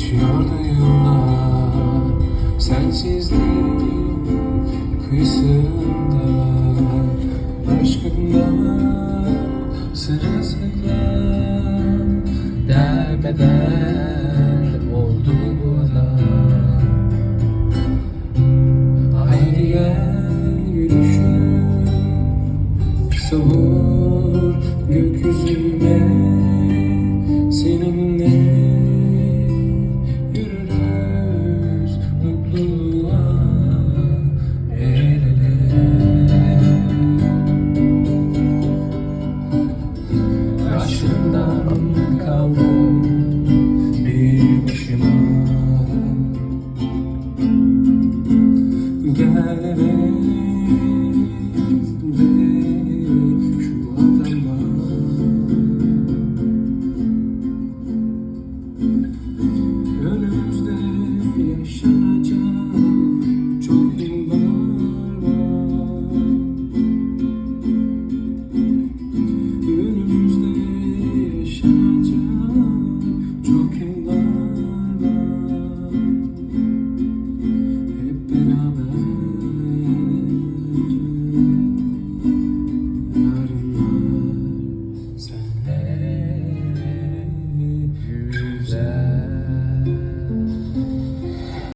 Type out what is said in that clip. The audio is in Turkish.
Geçiyordu yıllar. Sensizliğin kıyısında Aşkımdan sırılsıklam Derbeder oldu bu da Aynı yer yürüyüşüm Soğuk kaldım bir başıma Gel eve. Amen.